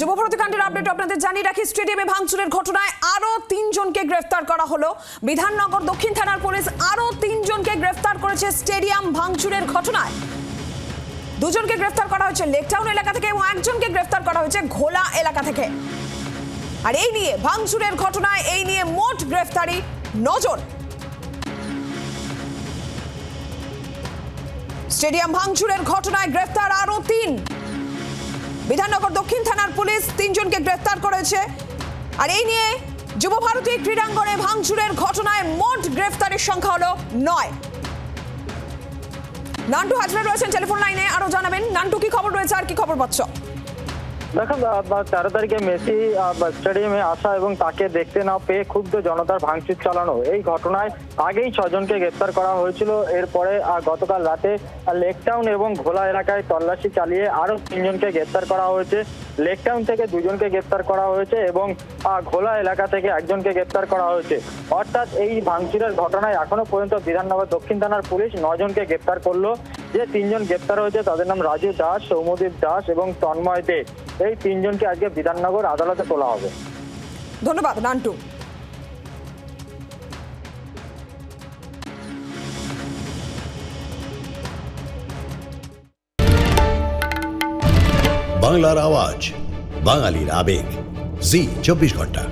যুবভারতী কাণ্ডের আপডেট আপনাদের জানিয়ে রাখি, স্টেডিয়ামে ভাঙচুরের ঘটনায় আরও তিনজনকে গ্রেফতার করা হলো। বিধাননগর দক্ষিণ থানার পুলিশ আরও তিনজনকে গ্রেফতার করেছে স্টেডিয়াম ভাঙচুরের ঘটনায়। দুজনকে গ্রেফতার করা হয়েছে লেকটাউন এলাকা থেকে এবং একজনকে গ্রেফতার করা হয়েছে ঘোলা এলাকা থেকে। আর এই নিয়ে ভাঙচুরের ঘটনায়, এই নিয়ে মোট গ্রেফতারি নজন। স্টেডিয়াম ভাঙচুরের ঘটনায় গ্রেফতার আরও তিন। বিধাননগর দক্ষিণ পুলিশ তিনজনকে গ্রেফতার করেছে। আর এই নিয়ে যুব ভারতী ক্রীড়াঙ্গনে ভাঙচুরের ঘটনায় মোট গ্রেফতারের সংখ্যা হলো নয়। নান্টু হাজরা রয়েছেন টেলিফোন লাইনে, আরও জানাবেন। নান্টু, কি খবর রয়েছে আর কি খবর পাচ্ছ? দেখো তেরো তারিখে মেসি স্টেডিয়ামে আসা এবং তাকে দেখতে না পেয়ে ক্ষুব্ধ জনতার ভাঙচুর চালানো। এই ঘটনায় আগেই ছজনকে গ্রেপ্তার করা হয়েছিল। এরপরে গতকাল রাতে লেকটাউন এবং ঘোলা এলাকায় তল্লাশি চালিয়ে আরও তিনজনকে গ্রেপ্তার করা হয়েছে। লেকটাউন থেকে দুজনকে গ্রেপ্তার করা হয়েছে এবং ঘোলা এলাকা থেকে একজনকে গ্রেপ্তার করা হয়েছে। অর্থাৎ এই ভাঙচুরের ঘটনায় এখনও পর্যন্ত বিধাননগর দক্ষিণ থানার পুলিশ নজনকে গ্রেপ্তার করল। যে তিনজন গ্রেপ্তার হয়েছে তাদের নাম রাজু দাস সৌমদীপ দাস এবং তন্ময় দে। এই তিনজনকে আজকে বিধাননগর আদালতে তোলা হবে। ধন্যবাদ নান্টু। বাংলার আওয়াজ বাঙালির আবেগ। জি চব্বিশ ঘণ্টা।